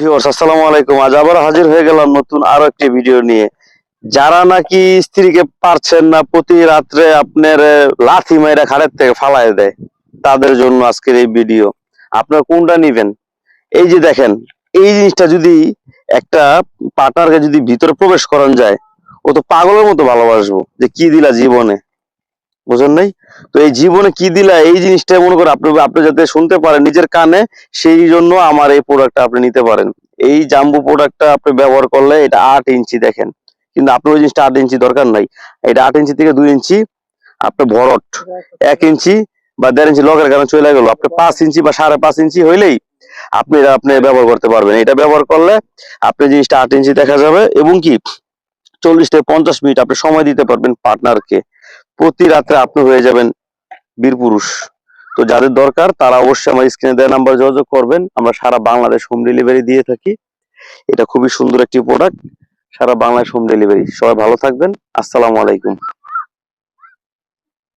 Viewers আসসালামু আলাইকুম। আজ আবার হাজির হয়ে গেলাম নতুন আরও একটি ভিডিও নিয়ে। যারা নাকি স্ত্রীকে পারছেন না, প্রতি রাত্রে আপনার লাথি মাইরা খাড়ের থেকে ফালায় দেয়, তাদের জন্য আজকের এই ভিডিও আপনার কোনটা নিবেন? এই যে দেখেন, এই জিনিসটা যদি একটা পার্টনারকে যদি ভিতরে প্রবেশ করান যায়, ও তো পাগলের মতো ভালোবাসবো, যে কি দিলা জীবনে? বুঝেন নাই? তো এই জীবনে কি দিলা, এই জিনিসটা মনে করে আপনি আপনি যাতে শুনতে পারেন, নিজের কানে, সেই জন্য আমার এই প্রোডাক্টটা আপনি নিতে পারেন। এই জাম্বু প্রোডাক্টটা আপনি ব্যবহার করলে এটা আট ইঞ্চি দেখেন। কিন্তু আপনার ওই জিনিসটা আট ইঞ্চি দরকার নাই। এটা আট ইঞ্চি থেকে দুই ইঞ্চি আপনার ভরট। এক ইঞ্চি বা দেড় ইঞ্চি লগের কারণে চলে গেল। আপনি পাঁচ ইঞ্চি বা সাড়ে পাঁচ ইঞ্চি হইলেই আপনি এটা আপনি ব্যবহার করতে পারবেন। এটা ব্যবহার করলে আপনি জিনিসটা আট ইঞ্চি দেখা যাবে এবং কি চল্লিশ থেকে পঞ্চাশ মিনিট আপনি সময় দিতে পারবেন পার্টনারকে প্রতি রাত্রে আপনি হয়ে যাবেন বীর পুরুষ। তো যাদের দরকার, তারা অবশ্যই আমার স্ক্রিনে দেওয়া নাম্বার যোগাযোগ করবেন। আমরা সারা বাংলাদেশ হোম ডেলিভারি দিয়ে থাকি। এটা খুবই সুন্দর একটি প্রোডাক্ট সারা বাংলাদেশ হোম ডেলিভারি সবাই ভালো থাকবেন। আসসালামু আলাইকুম।